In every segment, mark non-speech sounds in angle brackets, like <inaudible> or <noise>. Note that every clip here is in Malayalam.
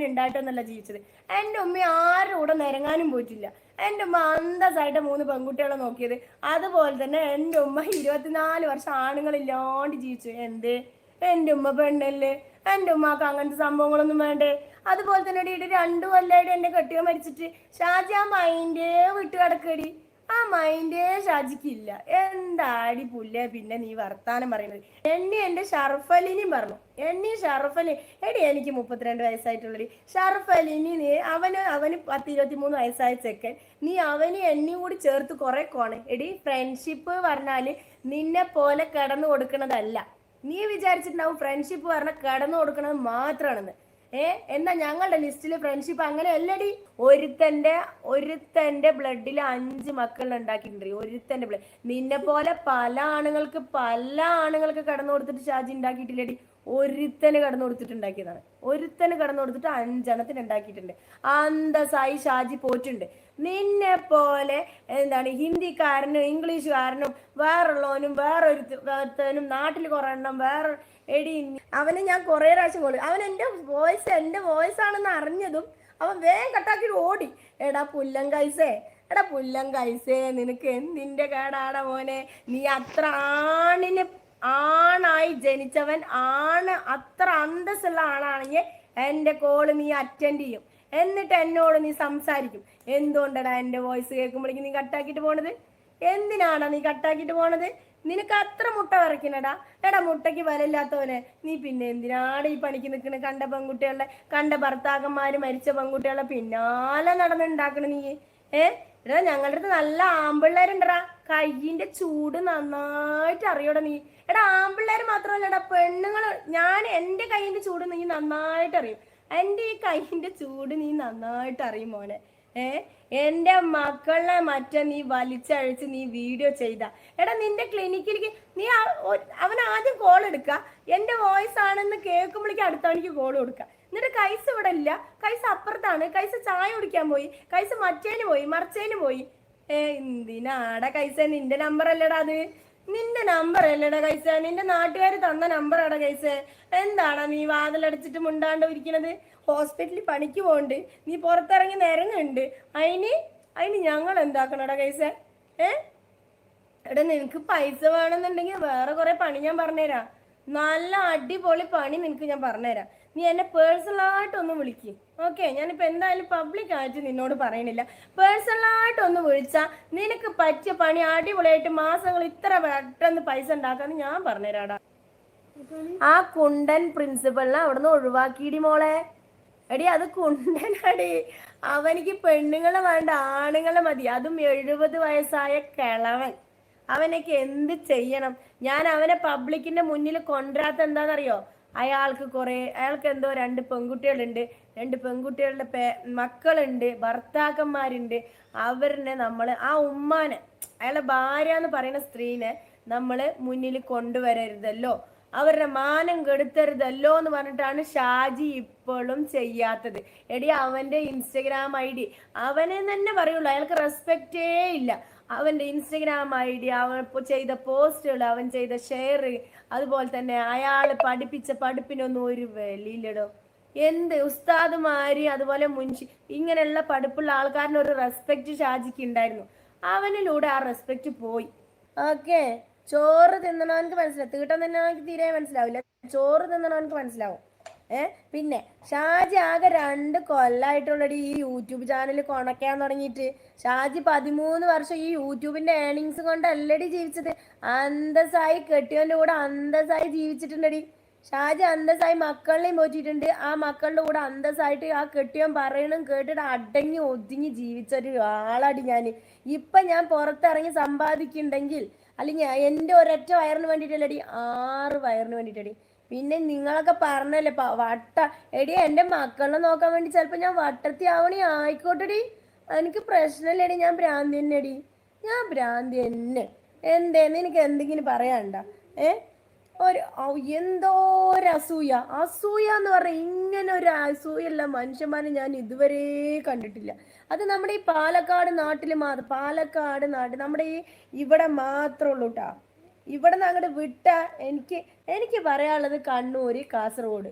അങ്ങനെ ഉണ്ടായിട്ടൊന്നല്ല ജീവിച്ചത്. എന്റെ ഉമ്മ ആരുടെ കൂടെ നിരങ്ങാനും പോയിട്ടില്ല. എന്റെ ഉമ്മ അന്തസ്സായിട്ട് മൂന്ന് പെൺകുട്ടികളെ നോക്കിയത്. അതുപോലെ തന്നെ എന്റെ ഉമ്മ ഇരുപത്തിനാല് വർഷം ആണുങ്ങളില്ലാണ്ട് ജീവിച്ചു. എന്ത്? എന്റെ ഉമ്മ പെണ്ണല്ലേ? എന്റെ ഉമ്മക്ക് അങ്ങനത്തെ സംഭവങ്ങളൊന്നും വേണ്ടേ? അതുപോലെ തന്നെ ഇടി രണ്ടു കൊല്ലായിട്ട് എന്റെ കെട്ടിയോ മരിച്ചിട്ട്. ഷാജി ആ മൈൻഡേ വിട്ട് കിടക്കടി ആ മൈൻഡേ ഷാജിക്കില്ല. എന്താടി പുല്ലേ? പിന്നെ നീ വർത്താനം പറയുന്നത്. എണ്ണി എന്റെ ഷർഫലിനെയും പറഞ്ഞു. എണ്ണി ഷർഫലി എടി എനിക്ക് മുപ്പത്തിരണ്ട് വയസ്സായിട്ടുള്ളത് ഷർഫലിനി നീ അവന് അവന് പത്ത് ഇരുപത്തി മൂന്ന് വയസ്സായ ചെക്കൻ. നീ അവന് എണ്ണി കൂടി ചേർത്ത് കുറെ കോണ്. എടി ഫ്രണ്ട്ഷിപ്പ് പറഞ്ഞാൽ നിന്നെ പോലെ കിടന്നു കൊടുക്കണതല്ല. നീ വിചാരിച്ചിട്ടുണ്ടാവും ഫ്രണ്ട്ഷിപ്പ് പറഞ്ഞ കിടന്നു കൊടുക്കണത് മാത്രമാണെന്ന് ഏ എന്നാ ഞങ്ങളുടെ ലിസ്റ്റിൽ ഫ്രണ്ട്ഷിപ്പ് അങ്ങനെ അല്ലടി ഒരുത്തന്റെ ഒരുത്തന്റെ ബ്ലഡിൽ അഞ്ച് മക്കൾ ഉണ്ടാക്കിയിട്ടുണ്ട് ഒരുത്തന്റെ ബ്ലഡ് നിന്നെ പോലെ പല ആണുങ്ങൾക്ക് പല ആണുങ്ങൾക്ക് കടന്നു കൊടുത്തിട്ട് ഷാജി ഉണ്ടാക്കിയിട്ടില്ലടി ഒരുത്തന് കടന്നു കൊടുത്തിട്ടുണ്ടാക്കിയതാണ് ഒരുത്തന് കടന്നു കൊടുത്തിട്ട് അഞ്ചെണ്ണത്തിന് ഉണ്ടാക്കിയിട്ടുണ്ട്. അന്തസായി ഷാജി പോറ്റുണ്ട് നിന്നെ പോലെ എന്താണ് ഹിന്ദിക്കാരനും ഇംഗ്ലീഷുകാരനും വേറുള്ളവനും വേറൊരുത്തനും നാട്ടിൽ കുറെ എണ്ണം വേറെ എടി അവനെ ഞാൻ കുറേ പ്രാവശ്യം കോളി അവൻ എന്റെ വോയിസ് എന്റെ വോയിസ് ആണെന്ന് അറിഞ്ഞതും അവൻ വേഗം കട്ടാക്കി ഓടി. എടാ പുല്ലൻ കൈസേ എടാ പുല്ലൻ കൈസേ നിനക്ക് എന്തിന്റെ കേടാടാ മോനെ? നീ അത്ര ആണിന് ആണായി ജനിച്ചവൻ ആണ് അത്ര അന്തസ്സുള്ള ആളാണെങ്കിൽ എന്റെ കോൾ നീ അറ്റൻഡ് ചെയ്യും. എന്നിട്ട് എന്നോട് നീ സംസാരിക്കും. എന്തുകൊണ്ടടാ എന്റെ വോയിസ് കേൾക്കുമ്പോഴേക്കും നീ കട്ടാക്കിട്ട് പോണത്? എന്തിനാടാ നീ കട്ടാക്കിട്ട് പോണത്? നിനക്ക് അത്ര മുട്ട വരയ്ക്കണടാ എടാ മുട്ടയ്ക്ക് വിലയില്ലാത്തവനെ നീ പിന്നെ എന്തിനാണ് ഈ പണിക്ക് നിൽക്കണ കണ്ട പെൺകുട്ടികളെ കണ്ട ഭർത്താക്കന്മാര് മരിച്ച പെൺകുട്ടികളെ പിന്നാലെ നടന്നുണ്ടാക്കണ നീ. ഏ? എടാ ഞങ്ങളുടെ അടുത്ത് നല്ല ആമ്പിള്ളേരുണ്ടടാ. കയ്യിന്റെ ചൂട് നന്നായിട്ട് അറിയോടാ നീ. എടാ ആമ്പിള്ളേര് മാത്രമല്ലടാ പെണ്ണുങ്ങൾ ഞാൻ എന്റെ കയ്യിന്റെ ചൂട് നീ നന്നായിട്ട് അറിയും. എന്റെ ഈ കയ്യിന്റെ ചൂട് നീ നന്നായിട്ട് അറിയും മോനെ. ഏ? എന്റെ മക്കളെ മറ്റേ നീ വലിച്ചഴിച്ച് നീ വീഡിയോ ചെയ്ത. എടാ നിന്റെ ക്ലിനിക്കിലേക്ക് നീ അവൻ ആദ്യം കോൾ എടുക്ക. എന്റെ വോയിസ് ആണെന്ന് കേൾക്കുമ്പോഴേക്കും അടുത്തവണിക്ക് കോൾ കൊടുക്ക. എന്നിട്ട് കൈസ് ഇവിടെ ഇല്ല. കൈസ് അപ്പുറത്താണ്. കൈസ് ചായ കുടിക്കാൻ പോയി. കൈസ് മറ്റേന് പോയി. മറിച്ചേന് പോയി. ഏ എന്തിനാടാ കൈസ? നിന്റെ നമ്പർ അല്ലടാ അത്. നിന്റെ നമ്പർ അല്ലേടാ കൈസ. നിന്റെ നാട്ടുകാർ തന്ന നമ്പർ നമ്പറാടാ കൈസ. എന്താടാ നീ വാതിലടച്ചിട്ട് മുണ്ടാണ്ട് ഇരിക്കണത്? ഹോസ്പിറ്റലിൽ പണിക്ക് പോണ്ട് നീ പുറത്തിറങ്ങി നിരങ്ങുണ്ട്. അതിന് അതിന് ഞങ്ങൾ എന്താക്കണടാ കൈസ? ഏ? എടാ നിനക്ക് പൈസ വേണമെന്നുണ്ടെങ്കിൽ വേറെ കുറെ പണി ഞാൻ പറഞ്ഞുതരാം. നല്ല അടിപൊളി പണി നിനക്ക് ഞാൻ പറഞ്ഞുതരാം. നീ എന്നെ പേഴ്സണലായിട്ട് ഒന്ന് വിളിക്ക്. ഓക്കെ ഞാനിപ്പോൾ എന്തായാലും പബ്ലിക് ആയിട്ട് നിന്നോട് പറയണില്ല. പേഴ്സണലായിട്ടൊന്ന് വിളിച്ചാൽ നിനക്ക് പറ്റിയ പണി അടിപൊളിയായിട്ട് മാസങ്ങൾ ഇത്ര പെട്ടെന്ന് പൈസ ഉണ്ടാക്കാന്ന് ഞാൻ പറഞ്ഞുതരാടാ. ആ കുണ്ടൻ പ്രിൻസിപ്പളിനെ അവിടുന്ന് ഒഴിവാക്കിയിടി മോളെ. എടി അത് കുണ്ടനടി. അവനിക്ക് പെണ്ണുങ്ങളെ വേണ്ട ആണുങ്ങളെ മതി. അതും എഴുപത് വയസ്സായ കിളവൻ. അവനൊക്കെ എന്ത് ചെയ്യണം? ഞാൻ അവനെ പബ്ലിക്കിന്റെ മുന്നിൽ കൊണ്ടുവരാത്ത എന്താണെന്നറിയോ? അയാൾക്ക് കുറേ അയാൾക്ക് എന്തോ രണ്ട് പെൺകുട്ടികളുണ്ട്. രണ്ട് പെൺകുട്ടികളുടെ പേ മക്കളുണ്ട് ഭർത്താക്കന്മാരുണ്ട്. അവരിനെ നമ്മൾ ആ ഉമ്മാനെ അയാളെ ഭാര്യ എന്ന് പറയുന്ന സ്ത്രീനെ നമ്മൾ മുന്നിൽ കൊണ്ടുവരരുതല്ലോ. അവരുടെ മാനം കെടുത്തരുതല്ലോ എന്ന് പറഞ്ഞിട്ടാണ് ഷാജി ഇപ്പോഴും ചെയ്യാത്തത്. എടി അവന്റെ ഇൻസ്റ്റഗ്രാം ഐ ഡി അവനെ തന്നെ പറയുള്ളൂ. അയാൾക്ക് റെസ്പെക്റ്റേ ഇല്ല. അവന്റെ ഇൻസ്റ്റഗ്രാം ഐ ഡി അവൻ ചെയ്ത പോസ്റ്റുകൾ അവൻ ചെയ്ത ഷെയർ അതുപോലെ തന്നെ അയാൾ പഠിപ്പിച്ച പഠിപ്പിനൊന്നും ഒരു വിലയില്ലടോ എന്ത് ഉസ്താദുമാര് അതുപോലെ മുൻഷി ഇങ്ങനെയുള്ള പഠിപ്പുള്ള ആൾക്കാരിന് ഒരു റെസ്പെക്റ്റ് ഷാജിക്ക് ഉണ്ടായിരുന്നു അവനിലൂടെ ആ റെസ്പെക്റ്റ് പോയി. ഓക്കെ. ചോറ് തിന്നണവനക്ക് മനസ്സിലാവും തീട്ടം തിന്നണവനക്ക് തീരെ മനസ്സിലാവില്ല. ചോറ് തിന്നണവനക്ക് മനസ്സിലാവും. ഏ പിന്നെ ഷാജി ആകെ രണ്ട് കൊല്ലായിട്ടുള്ളടി ഈ യൂട്യൂബ് ചാനൽ കൊണക്കാൻ തുടങ്ങിയിട്ട്. ഷാജി പതിമൂന്ന് വർഷം ഈ യൂട്യൂബിന്റെ ഏണിങ്സ് കൊണ്ട് അല്ലടി ജീവിച്ചത്. അന്തസ്സായി കെട്ടിയവന്റെ കൂടെ അന്തസ്സായി ജീവിച്ചിട്ടുണ്ടടി. ഷാജി അന്തസ്സായി മക്കളിലേയും പോറ്റിയിട്ടുണ്ട്. ആ മക്കളുടെ കൂടെ അന്തസ്സായിട്ട് ആ കെട്ടിയവൻ പറയണം കേട്ടിട്ട് അടങ്ങി ഒതുങ്ങി ജീവിച്ച ഒരു ആളാടി ഞാൻ ഇപ്പൊ ഞാൻ പുറത്തിറങ്ങി സമ്പാദിക്കുന്നുണ്ടെങ്കിൽ അല്ലെങ്കിൽ എന്റെ ഒരൊറ്റ വയറിന് വേണ്ടിയിട്ടല്ലടി ആറ് വയറിന് വേണ്ടിയിട്ടടി. പിന്നെ നിങ്ങളൊക്കെ പറഞ്ഞല്ലേ വട്ട. എടി എന്റെ മക്കളെ നോക്കാൻ വേണ്ടി ചിലപ്പോൾ ഞാൻ വട്ടത്തി ആവണി ആയിക്കോട്ടെടി. എനിക്ക് പ്രശ്നമില്ലടി ഞാൻ ഭ്രാന്തി തന്നെടി. ഞാൻ ഭ്രാന്തി തന്നെ. എന്തേന്ന് എനിക്ക് എന്തെങ്കിലും പറയാണ്ട ഏ? ഒരു എന്തോ ഒരു അസൂയ. അസൂയ എന്ന് പറഞ്ഞ ഇങ്ങനെ ഒരു അസൂയല്ല മനുഷ്യന്മാരെ ഞാൻ ഇതുവരെ കണ്ടിട്ടില്ല. അത് നമ്മുടെ ഈ പാലക്കാട് നാട്ടിൽ മാത്രം പാലക്കാട് നാട്ടിൽ നമ്മുടെ ഈ ഇവിടെ മാത്രമേ ഉള്ളൂ കേട്ടാ ഇവിടെ നിന്ന് അങ്ങോട്ട് വിട്ട എനിക്ക് എനിക്ക് പറയാനുള്ളത് കണ്ണൂര് കാസർഗോഡ്.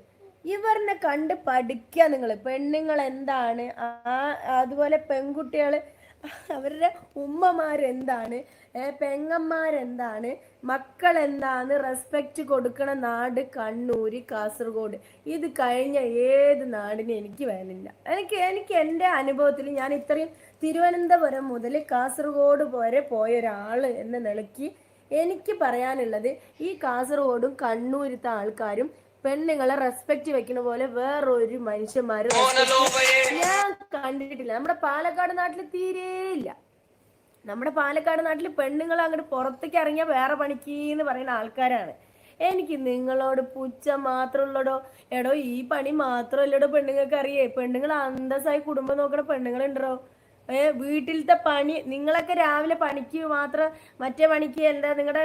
ഇവരിനെ കണ്ട് പഠിക്കുക നിങ്ങൾ പെണ്ണുങ്ങൾ എന്താണ്? ആ അതുപോലെ പെൺകുട്ടികൾ അവരുടെ ഉമ്മമാരെന്താണ് പെങ്ങന്മാരെന്താണ് മക്കൾ എന്താണ് റെസ്പെക്റ്റ് കൊടുക്കണ നാട് കണ്ണൂര് കാസർഗോഡ്. ഇത് കഴിഞ്ഞ ഏത് നാടിനും എനിക്ക് വേണില്ല എനിക്ക് എനിക്ക് എന്റെ അനുഭവത്തിൽ ഞാൻ ഇത്രയും തിരുവനന്തപുരം മുതൽ കാസർഗോഡ് വരെ പോയ ഒരാൾ എന്ന നിലയ്ക്ക് എനിക്ക് പറയാനുള്ളത് ഈ കാസർഗോഡും കണ്ണൂരത്തെ ആൾക്കാരും പെണ്ണുങ്ങളെ റെസ്പെക്ട് വെക്കുന്ന പോലെ വേറൊരു മനുഷ്യന്മാര് ഞാൻ കണ്ടിട്ടില്ല. നമ്മുടെ പാലക്കാട് നാട്ടിൽ തീരെയില്ല നമ്മുടെ പാലക്കാട് നാട്ടിൽ പെണ്ണുങ്ങൾ അങ്ങോട്ട് പുറത്തേക്ക് ഇറങ്ങിയാൽ വേറെ പണിക്ക് എന്ന് പറയുന്ന ആൾക്കാരാണ്. എനിക്ക് നിങ്ങളോട് പുച്ച മാത്രമുള്ളടോ. എടോ ഈ പണി മാത്രമല്ലടോ പെണ്ണുങ്ങൾക്ക് അറിയേ പെണ്ണുങ്ങൾ അന്തസ്സായി കുടുംബം നോക്കണ പെണ്ണുങ്ങളുണ്ടോ? വീട്ടിലത്തെ പണി നിങ്ങളൊക്കെ രാവിലെ പണിക്ക് മാത്രം മറ്റേ പണിക്ക് എന്താ നിങ്ങളുടെ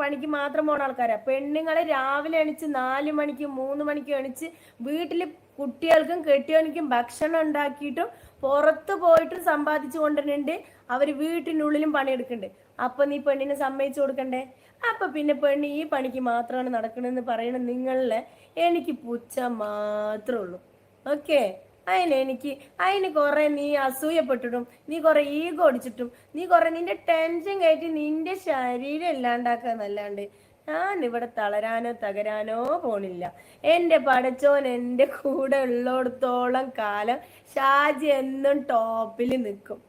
പണിക്ക് മാത്രം പോണ ആൾക്കാരാ. പെണ്ണുങ്ങളെ രാവിലെ എണിച്ച് നാല് മണിക്ക് മൂന്ന് മണിക്ക് എണിച്ച് വീട്ടിൽ കുട്ടികൾക്കും കെട്ടിയവനിക്കും ഭക്ഷണം ഉണ്ടാക്കിയിട്ടും പുറത്ത് പോയിട്ടും സമ്പാദിച്ചു കൊണ്ടുവരുന്നുണ്ട്. അവർ വീട്ടിനുള്ളിലും പണിയെടുക്കുന്നുണ്ട്. അപ്പൊ നീ പെണ്ണിനെ സമ്മതിച്ചു കൊടുക്കണ്ടേ? അപ്പൊ പിന്നെ പെണ്ണ് ഈ പണിക്ക് മാത്രമാണ് നടക്കണമെന്ന് പറയണ നിങ്ങളിലെ എനിക്ക് പുച്ഛം മാത്രമേ ഉള്ളൂ. ഓക്കെ അതിന് എനിക്ക് അതിന് കുറെ നീ അസൂയപ്പെട്ടിട്ടും നീ കുറെ ഈഗോ അടിച്ചിട്ടും നീ കുറെ നിന്റെ ടെൻഷൻ കയറ്റി നിന്റെ ശരീരം ഇല്ലാണ്ടാക്കാന്നല്ലാണ്ട് ഞാൻ ഇവിടെ തളരാനോ തകരാനോ പോണില്ല. എന്റെ പടച്ചോൻ എന്റെ കൂടെ ഉള്ളിടത്തോളം കാലം ഷാജി എന്നും ടോപ്പിൽ നിൽക്കും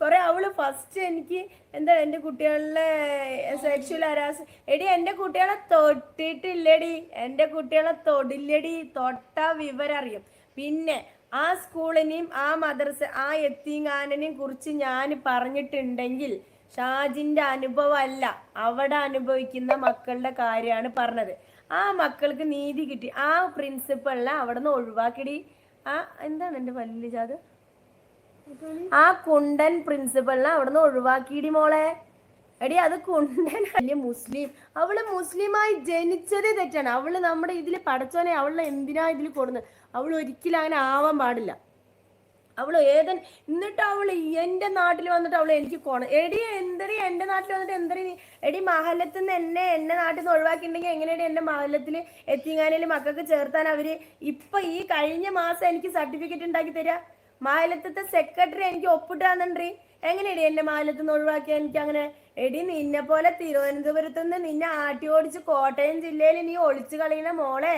കുറെ അവൾ ഫസ്റ്റ് എനിക്ക് എന്താ എന്റെ കുട്ടികളിലെ സെക്ഷൽ ഹരാസ് എടി എന്റെ കുട്ടികളെ തൊട്ടിട്ടില്ലടി എന്റെ കുട്ടികളെ തൊടില്ലടി തൊട്ട വിവരം അറിയും പിന്നെ ആ സ്കൂളിനെയും ആ മദർസ ആ എത്തിങ്ങാനനെയും കുറിച്ച് ഞാൻ പറഞ്ഞിട്ടുണ്ടെങ്കിൽ ഷാജിന്റെ അനുഭവമല്ല അവിടെ അനുഭവിക്കുന്ന മക്കളുടെ കാര്യമാണ് പറഞ്ഞത്. ആ മക്കൾക്ക് നീതി കിട്ടി. ആ പ്രിൻസിപ്പളിനെ അവിടെ നിന്ന് ഒഴിവാക്കിടി. ആ എന്താണ് എന്റെ വലിയ ജാത് ആ കുണ്ടൻ പ്രിൻസിപ്പളിനെ അവിടെ നിന്ന് ഒഴിവാക്കിയിടി മോളെ. എടി അത് കുണ്ടൻ വലിയ മുസ്ലിം. അവൾ മുസ്ലിമായി ജനിച്ചതേ തെറ്റാണ്. അവൾ നമ്മുടെ ഇതിൽ പഠിച്ചോനെ അവളെ എന്തിനാ ഇതിൽ കൊടുന്നത് അവൾ ഒരിക്കലും അങ്ങനെ ആവാൻ പാടില്ല. അവൾ ഏതൻ എന്നിട്ട് അവൾ എന്റെ നാട്ടിൽ വന്നിട്ട് അവൾ എനിക്ക് കോണം എടി എന്തറി എന്റെ നാട്ടിൽ വന്നിട്ട് എന്തറി എടി മഹലത്തിൽ നിന്ന് എന്നെ എന്റെ നാട്ടിൽ നിന്ന് ഒഴിവാക്കിയിട്ടുണ്ടെങ്കിൽ എങ്ങനെയാണ് എന്റെ മഹലത്തിൽ എത്തിങ്ങാനയിൽ മക്കൾക്ക് ചേർത്താൻ അവർ ഇപ്പൊ ഈ കഴിഞ്ഞ മാസം എനിക്ക് സർട്ടിഫിക്കറ്റ് ഉണ്ടാക്കി തരാ. മാലത്തത്തെ സെക്രട്ടറി എനിക്ക് ഒപ്പിട്ട് തന്നിട്ടുണ്ട് എങ്ങനെയടി എന്റെ മാലത്തിൽ നിന്ന് ഒഴിവാക്കിയ എനിക്ക് അങ്ങനെ എടി നിന്നെ പോലെ തിരുവനന്തപുരത്ത് നിന്ന് നിന്നെ ആട്ടി ഓടിച്ച് കോട്ടയം ജില്ലയിൽ നീ ഒളിച്ചു കളയുന്ന മോളെ.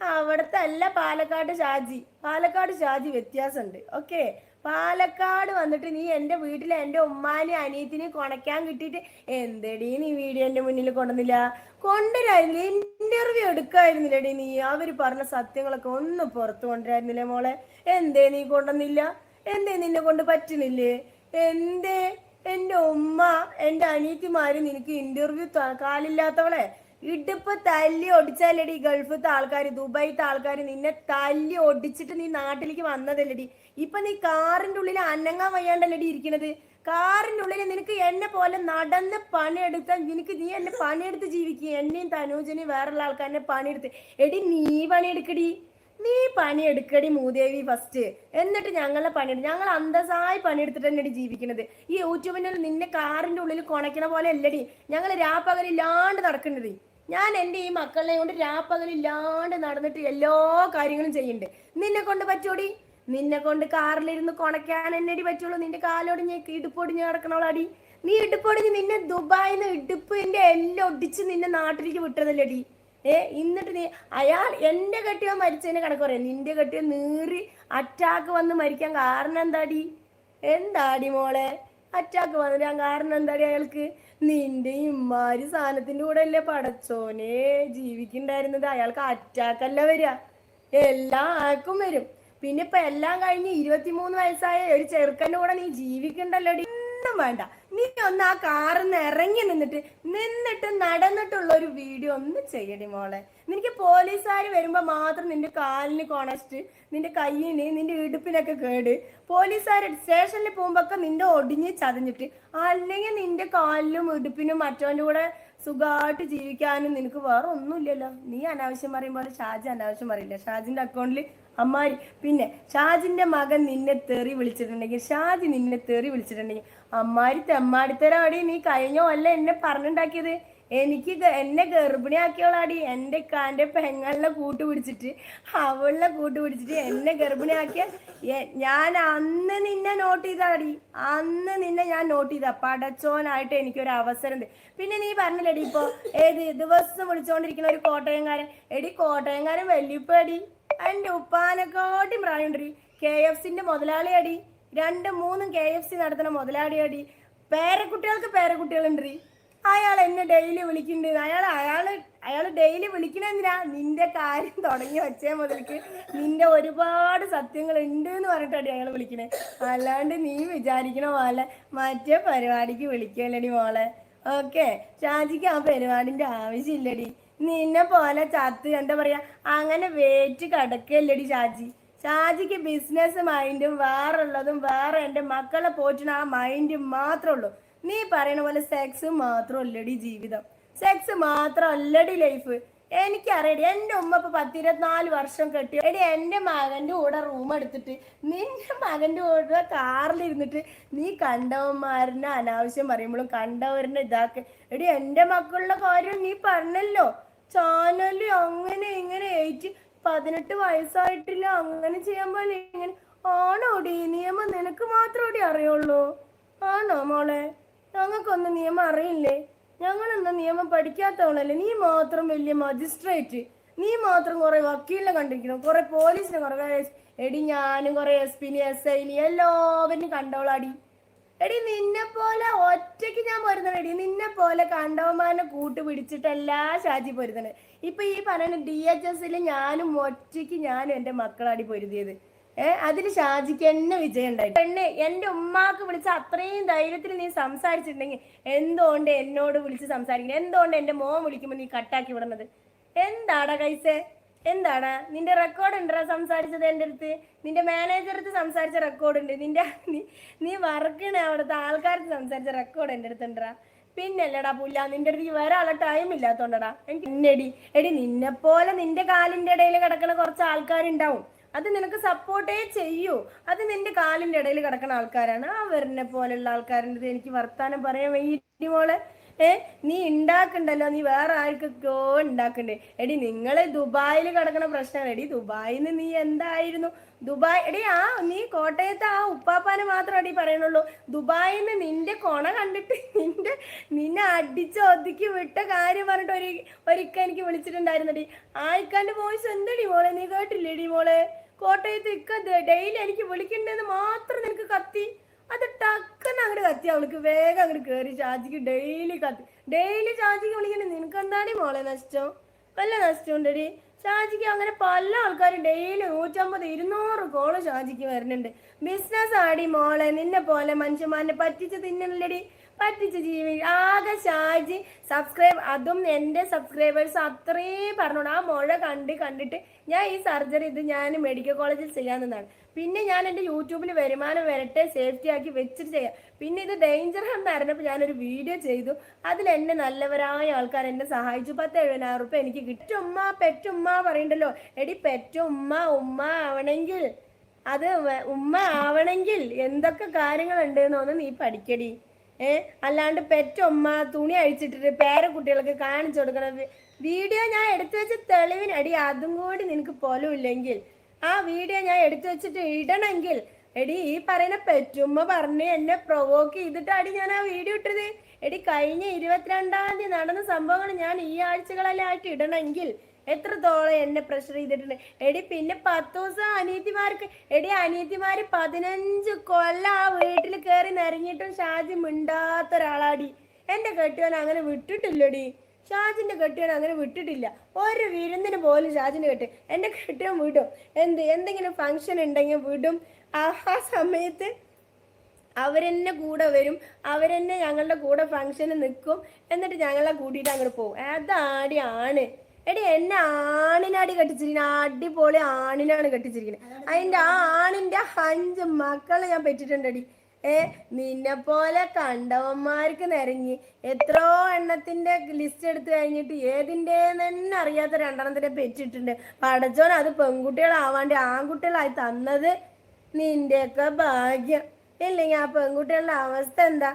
അവിടുത്തെ അല്ല പാലക്കാട് ഷാജി. പാലക്കാട് ഷാജി വ്യത്യാസമുണ്ട്. ഓക്കെ പാലക്കാട് വന്നിട്ട് നീ എന്റെ വീട്ടിൽ എന്റെ ഉമ്മാനെ അനിയത്തിനെ കൊണക്കാൻ കിട്ടിയിട്ട് എന്തടി നീ വീഡിയോ വീഡിയോന്റെ മുന്നിൽ കൊണ്ടുവന്നില്ല? കൊണ്ടുവരായിരുന്നില്ല? ഇന്റർവ്യൂ എടുക്കായിരുന്നില്ലടി നീ? അവർ പറഞ്ഞ സത്യങ്ങളൊക്കെ ഒന്ന് പുറത്തു കൊണ്ടുവരായിരുന്നില്ലേ മോളെ? എന്തേ നീ കൊണ്ടുവന്നില്ല? എന്തേ നിന്നെ കൊണ്ട് പറ്റുന്നില്ലേ? എന്തേ? എന്റെ ഉമ്മ എന്റെ അനിയത്തിമാര് നിനക്ക് ഇന്റർവ്യൂ കാലില്ലാത്തവളെ? ഇടുപ്പ് തല്ലി ഒടിച്ചാലടി ഗൾഫത്തെ ആൾക്കാർ ദുബായിത്തെ ആൾക്കാർ നിന്നെ തല്ലി ഒടിച്ചിട്ട് നീ നാട്ടിലേക്ക് വന്നതല്ലടി. ഇപ്പൊ നീ കാറിന്റെ ഉള്ളിൽ അനങ്ങാൻ വയ്യാണ്ടല്ലടി ഇരിക്കണത്. കാറിന്റെ ഉള്ളിൽ നിനക്ക് എന്നെ പോലെ നടന്ന് പണിയെടുത്ത നിനക്ക് നീ എന്നെ പണിയെടുത്ത് ജീവിക്കുക. എന്നെയും തനൂജനെയും വേറെയുള്ള എന്നെ പണിയെടുത്ത്. എടി നീ പണിയെടുക്കടി. നീ പണിയെടുക്കടി മൂദേവി ഫസ്റ്റ് എന്നിട്ട് ഞങ്ങളെ പണിയെടുത്ത് ഞങ്ങൾ അന്തസ്സായി പണിയെടുത്തിട്ട് തന്നെയാണ് ജീവിക്കുന്നത് ഈ യൂട്യൂബിനെ നിന്നെ കാറിന്റെ ഉള്ളിൽ കൊണക്കണ പോലെ അല്ലടി. ഞങ്ങൾ രാപ്പകലില്ലാണ്ട് നടക്കുന്നത് ഞാൻ എന്റെ ഈ മക്കളെ കൊണ്ട് രാപ്പകലില്ലാണ്ട് നടന്നിട്ട് എല്ലാ കാര്യങ്ങളും ചെയ്യുന്നുണ്ട്. നിന്നെ കൊണ്ട് പറ്റോടി? നിന്നെ കൊണ്ട് കാറിലിരുന്ന് കൊണക്കാൻ എന്നടി പറ്റുള്ളൂ? നിന്റെ കാലോട് ഞാൻ ഇടുപ്പൊടിഞ്ഞ് കിടക്കണോളടി നീ ഇടുപ്പൊടിഞ്ഞ് നിന്നെ ദുബായിൽ നിന്ന് ഇടുപ്പിന്റെ എല്ലാം ഒടിച്ച് നിന്നെ നാട്ടിലേക്ക് വിട്ടതല്ലടി. ഏ എന്നിട്ട് നീ അയാൾ എന്റെ കെട്ടിയോ മരിച്ചതിന് കണക്ക് പറയാം. നിന്റെ കെട്ടിയോ നീറി അറ്റാക്ക് വന്ന് മരിക്കാൻ കാരണം എന്താടി? എന്താടി മോളെ? അറ്റാക്ക് വന്നിട്ട് കാരണം എന്താടി അയാൾക്ക്? നിന്റെ ഇമ്മാരി സാധനത്തിന്റെ കൂടെ അല്ലേ പടച്ചോനെ. ജീവിക്കണ്ടായിരുന്നത് അയാൾക്ക് അറ്റാക്ക് അല്ല വരിക. എല്ലാ ആൾക്കും വരും. പിന്നെ ഇപ്പൊ എല്ലാം കഴിഞ്ഞ് ഇരുപത്തിമൂന്ന് വയസ്സായ ഒരു ചെറുക്കന്റെ കൂടെ നീ ജീവിക്കണ്ടല്ലോടി? ഒന്നും വേണ്ട. നീ ഒന്ന് ആ കാറിൽ നിന്ന് ഇറങ്ങി നിന്നിട്ട് നിന്നിട്ട് നടന്നിട്ടുള്ള ഒരു വീഡിയോ ഒന്ന് ചെയ്യടി മോളെ. നിനക്ക് പോലീസുകാർ വരുമ്പോ മാത്രം നിന്റെ കാലിന് കൊണസ്റ്റ് നിന്റെ കയ്യിന് നിന്റെ ഇടുപ്പിനൊക്കെ കേട്. പോലീസുകാർ സ്റ്റേഷനിൽ പോകുമ്പോ നിന്റെ ഒടിഞ്ഞ് ചതഞ്ഞിട്ട് അല്ലെങ്കിൽ നിന്റെ കാലിലും ഇടുപ്പിനും മറ്റവന്റെ കൂടെ സുഖമായിട്ട് ജീവിക്കാനും നിനക്ക് വേറെ ഒന്നുമില്ലല്ലോ നീ അനാവശ്യം പറയുമ്പോൾ ഷാജി അനാവശ്യം പറയില്ല? ഷാജിന്റെ അക്കൗണ്ടിൽ അമ്മാരി പിന്നെ ഷാജിന്റെ മകൻ നിന്നെ തെറി വിളിച്ചിട്ടുണ്ടെങ്കിൽ ഷാജി നിന്നെ തെറി വിളിച്ചിട്ടുണ്ടെങ്കിൽ അമ്മാരി തെമ്മാടിത്തരാടി നീ കഴിഞ്ഞോ അല്ല എന്നെ പറഞ്ഞുണ്ടാക്കിയത്. എനിക്ക് എന്നെ ഗർഭിണിയാക്കിയോളാടി എന്റെ കാന്റെ പെങ്ങളിലെ കൂട്ട് പിടിച്ചിട്ട് അവളിനെ കൂട്ട് പിടിച്ചിട്ട് എന്നെ ഗർഭിണിയാക്കിയ ഞാൻ അന്ന് നിന്നെ നോട്ട് ചെയ്താടി. അന്ന് നിന്നെ ഞാൻ നോട്ട് ചെയ്ത. പടച്ചോനായിട്ട് എനിക്കൊരു അവസരം പിന്നെ നീ പറഞ്ഞില്ലടി ഇപ്പോൾ ഏത് ദിവസം വിളിച്ചുകൊണ്ടിരിക്കുന്ന ഒരു കോട്ടയംകാരൻ. എടി കോട്ടയംകാരൻ വല്യപ്പടി എന്റെ ഉപ്പാനെക്കാട്ടി പ്രായമുണ്ടടി കെ എഫ് സിന്റെ മുതലാളിയടി. രണ്ടും മൂന്നും കെ എഫ് സി നടത്തുന്ന മുതലാളിയടി. പേരക്കുട്ടികൾക്ക് പേരക്കുട്ടികളുണ്ട് അയാൾ എന്നെ ഡെയിലി വിളിക്കുന്നുണ്ട്. അയാൾ അയാൾ അയാൾ ഡെയിലി വിളിക്കണെന്തിനാ നിന്റെ കാര്യം തുടങ്ങി വച്ചേ മുതൽക്ക്. നിന്റെ ഒരുപാട് സത്യങ്ങൾ ഉണ്ട് എന്ന് പറഞ്ഞിട്ടാണ് അയാൾ വിളിക്കണേ. അല്ലാണ്ട് നീ വിചാരിക്കണ പോലെ മറ്റേ പരിപാടിക്ക് വിളിക്കല്ലടി മോളെ. ഓക്കെ ഷാജിക്ക് ആ പരിപാടിന്റെ ആവശ്യമില്ലടി. നിന്നെ പോലെ ചത്ത് എന്താ പറയാ അങ്ങനെ വേറ്റ് കിടക്കല്ലടി ഷാജി. ഷാജിക്ക് ബിസിനസ് മൈൻഡും വേറുള്ളതും വേറെ എന്റെ മക്കളെ പോറ്റുന്ന ആ മൈൻഡും മാത്രമേ ഉള്ളൂ. നീ പറയണ പോലെ സെക്സ് മാത്രം മാത്രമല്ലടി ജീവിതം. സെക്സ് മാത്രം മാത്രമല്ലടി ലൈഫ് എനിക്കറിയടി എന്റെ ഉമ്മ ഇപ്പൊ പത്തിരുപത്തിനാല് വർഷം കെട്ടി എടി എന്റെ മകന്റെ കൂടെ റൂം എടുത്തിട്ട് നിന്റെ മകന്റെ കൂടെ കാറിലിരുന്നിട്ട് നീ കണ്ടവന്മാരനെ അനാവശ്യം പറയുമ്പോഴും കണ്ടവരനെ ഇതാക്കി. എടി എന്റെ മക്കളുടെ കാര്യം നീ പറഞ്ഞല്ലോ. ചാനലിൽ അങ്ങനെ ഇങ്ങനെ ഏറ്റ് പതിനെട്ട് വയസ്സായിട്ടില്ല അങ്ങനെ ചെയ്യാൻ പോലെ ഇങ്ങനെ ആണോടി നിയമം നിനക്ക് മാത്രമോടി അറിയുള്ളൂ. ആണോ മോളെ? ഞങ്ങൾക്കൊന്നും നിയമം അറിയില്ലേ? ഞങ്ങളെന്താ നിയമം പഠിക്കാത്തവളല്ലേ? നീ മാത്രം വലിയ മജിസ്ട്രേറ്റ്. നീ മാത്രം കുറെ വക്കീലിനെ കണ്ടിരിക്കണം. കുറെ പോലീസിനെ കുറെ എടി ഞാനും കുറെ എസ് പിനി എസ് ഐനി എല്ലാവരും കണ്ടോളാടി എടി നിന്നെ പോലെ ഒറ്റയ്ക്ക് എടി നിന്നെ പോലെ കണ്ടവന്മാരെ കൂട്ട് പിടിച്ചിട്ടല്ല ഷാജി പൊരുത്തണത് ഇപ്പൊ ഈ പറയുന്ന ഡി എച്ച് എസിൽ ഞാനും ഒറ്റയ്ക്ക് ഞാനും എന്റെ മക്കളാടി പൊരുതിയത്. ഏർ അതിൽ ഷാജിക്ക് എന്നെ വിജയം ഉണ്ടായി. പെണ്ണ് എന്റെ ഉമ്മാക്ക് വിളിച്ച അത്രയും ധൈര്യത്തിൽ നീ സംസാരിച്ചിട്ടുണ്ടെങ്കിൽ എന്തുകൊണ്ട് എന്നോട് വിളിച്ച് സംസാരിക്കുന്നത്? എന്തുകൊണ്ട് എന്റെ മോൻ വിളിക്കുമ്പോൾ നീ കട്ടാക്കി വിടുന്നത്? എന്താടാ കൈസേ? എന്താണ്? നിന്റെ റെക്കോർഡ് ഉണ്ടോ? സംസാരിച്ചത് എന്റെ അടുത്ത്. നിന്റെ മാനേജർ അടുത്ത് സംസാരിച്ച റെക്കോർഡ് ഉണ്ട്. നിന്റെ <laughs> നീ വർക്കണ അവിടുത്തെ ആൾക്കാർക്ക് സംസാരിച്ച റെക്കോർഡ് എന്റെ അടുത്ത് ഉണ്ടാ പിന്നല്ലടാ പുല്ല നിന്റെ അടുത്ത് വരാനുള്ള ടൈം ഇല്ലാത്തോണ്ടടാ. എനിക്ക് എടി എടി നിന്നെ പോലെ നിന്റെ കാലിന്റെ ഇടയിൽ കിടക്കണ കുറച്ച് ആൾക്കാരുണ്ടാവും. അത് നിനക്ക് സപ്പോർട്ടേ ചെയ്യൂ. അത് നിന്റെ കാലിന്റെ ഇടയിൽ കിടക്കുന്ന ആൾക്കാരാണ്. അവരിനെ പോലെയുള്ള ആൾക്കാരുടെ എനിക്ക് വർത്താനം പറയാൻ വൈകി മോളെ. ഏ നീ ഉണ്ടാക്കണ്ടല്ലോ നീ വേറെ ആർക്കൊക്കെയോ ഉണ്ടാക്കണ്ടേ എടി നിങ്ങൾ ദുബായിൽ കിടക്കണ പ്രശ്നമാണ് എടി ദുബായിന്ന് നീ എന്തായിരുന്നു? ദുബായ് എടി ആ നീ കോട്ടയത്ത് ആ ഉപ്പാപ്പാനെ മാത്രം അടി പറയണുള്ളൂ. ദുബായിന്ന് നിന്റെ കൊണ കണ്ടിട്ട് നിന്റെ നിന്നെ അടിച്ച് ഒതുക്കി വിട്ട കാര്യം പറഞ്ഞിട്ട് ഒരു ഒരിക്കൽ എനിക്ക് വിളിച്ചിട്ടുണ്ടായിരുന്നടി. ആൾക്കാന്റെ വോയിസ് എന്തടി മോളെ? നീ കേട്ടില്ലേടി മോളെ? കോട്ടയത്ത് ഇക്ക ഡെയിലി എനിക്ക് വിളിക്കണ്ടെന്ന് മാത്രം നിനക്ക് കത്തി. അത് ടക്കെന്ന് അങ്ങോട്ട് കത്തി അവൾക്ക്. വേഗം അങ്ങോട്ട് കയറി ചാച്ചിക്ക് ഡെയിലി കത്തി. ഡെയിലി ചാച്ചിക്ക് വിളിക്കണേ നിനക്ക് എന്താണ് മോളെ നഷ്ടം? വല്ല നഷ്ടം ഉണ്ടടി ഷാജിക്ക് അങ്ങനെ പല ആൾക്കാരും ഡെയിലി നൂറ്റമ്പത് ഇരുന്നൂറ് കോൾ ഷാജിക്ക് വരുന്നുണ്ട്. ബിസിനസ് ആടി മോളെ നിന്നെ പോലെ മനുഷ്യന്മാരെ പറ്റിച്ച് തിന്നല്ലടി പറ്റിച്ച് ജീവി ആകെ ഷാജി സബ്സ്ക്രൈബ് അതും എന്റെ സബ്സ്ക്രൈബേഴ്സ് അത്രയും പറഞ്ഞോളൂ ആ മുഴ കണ്ട് കണ്ടിട്ട് ഞാൻ ഈ സർജറി ഇത് ഞാൻ മെഡിക്കൽ കോളേജിൽ ചെയ്യാൻ നിന്നാണ്. പിന്നെ ഞാൻ എന്റെ യൂട്യൂബിൽ വരുമാനം വരട്ടെ സേഫ്റ്റി ആക്കി വെച്ചിട്ട് ചെയ്യാം. പിന്നെ ഇത് ഡേഞ്ചർ എന്ന് അറിഞ്ഞപ്പോൾ ഞാനൊരു വീഡിയോ ചെയ്തു. അതിൽ എന്നെ നല്ലവരായ ആൾക്കാർ എന്നെ സഹായിച്ചു. പത്ത് എഴുപതിനായിരം റുപ്യ എനിക്ക് കിട്ടുമ്മ പെറ്റുമ്മ പറയണ്ടല്ലോ. എടി പെറ്റുമ്മ ഉമ്മ ആവണമെങ്കിൽ അത് ഉമ്മ ആവണമെങ്കിൽ എന്തൊക്കെ കാര്യങ്ങളുണ്ട് എന്നൊന്ന് നീ പഠിക്കടി. ഏ അല്ലാണ്ട് പെറ്റുമ്മ തുണി അഴിച്ചിട്ടിട്ട് പേരക്കുട്ടികൾക്ക് കാണിച്ചു കൊടുക്കണം. വീഡിയോ ഞാൻ എടുത്തു വെച്ച തെളിവിനടി അതും കൂടി നിനക്ക് പോലും ഇല്ലെങ്കിൽ ആ വീഡിയോ ഞാൻ എടുത്തു വെച്ചിട്ട് ഇടണമെങ്കിൽ. എടി ഈ പറയുന്ന പെറ്റുമ്മ പറഞ്ഞ് എന്നെ പ്രൊവോക്ക് ചെയ്തിട്ടാടി ഞാൻ ആ വീഡിയോ ഇട്ടത്. എടി കഴിഞ്ഞ ഇരുപത്തിരണ്ടാം തീയതി നടന്ന സംഭവങ്ങൾ ഞാൻ ഈ ആഴ്ചകളെല്ലാം ആയിട്ട് ഇടണമെങ്കിൽ. എത്രത്തോളം എന്നെ പ്രഷർ ചെയ്തിട്ടുണ്ട്. എടി പിന്നെ പത്ത് ദിവസം അനീതിമാർക്ക് എടി അനീതിമാർ പതിനഞ്ച് കൊല്ലം ആ വീട്ടിൽ കയറി നിറങ്ങിയിട്ടും ഷാജി മിണ്ടാത്ത ഒരാളാടി. എന്റെ കെട്ടിയോൻ അങ്ങനെ വിട്ടിട്ടില്ലടി. ഷാജിന്റെ കെട്ടിയോൻ അങ്ങനെ വിട്ടിട്ടില്ല. ഒരു വിരുന്നിന് പോലും ഷാജിന്റെ കെട്ടി എന്റെ കെട്ടിയോൻ വിടും. എന്ത് എന്തെങ്കിലും ഫംഗ്ഷൻ ഉണ്ടെങ്കിൽ വിടും. ആ സമയത്ത് അവരെന്നെ കൂടെ വരും. അവരെന്നെ ഞങ്ങളുടെ കൂടെ ഫംഗ്ഷന് നിൽക്കും. എന്നിട്ട് ഞങ്ങളെ കൂട്ടിയിട്ട് അങ്ങോട്ട് പോകും അതാടിയാണ് എടി എന്നെ ആണിനാടി കെട്ടിച്ചിരിക്കുന്നത് അടിപൊളി ആണിനാണ് കെട്ടിച്ചിരിക്കുന്നത് അതിന്റെ ആ ആണിന്റെ അഞ്ച് മക്കളെ ഞാൻ പെറ്റിട്ടുണ്ടടി. ഏ നിന്നെ പോലെ കണ്ടവന്മാർക്ക് നിരങ്ങി എത്രയോ എണ്ണത്തിന്റെ ലിസ്റ്റ് എടുത്തു കഴിഞ്ഞിട്ട് ഏതിന്റെ തന്നെ അറിയാത്ത രണ്ടെണ്ണത്തിന്റെ പെറ്റിട്ടുണ്ട്. പടച്ചോൻ അത് പെൺകുട്ടികളാവാണ്ട് ആൺകുട്ടികളായി തന്നത് നിന്റെയൊക്കെ ഭാഗ്യം. ഇല്ലെങ്കിൽ ആ പെൺകുട്ടികളുടെ അവസ്ഥ എന്താ?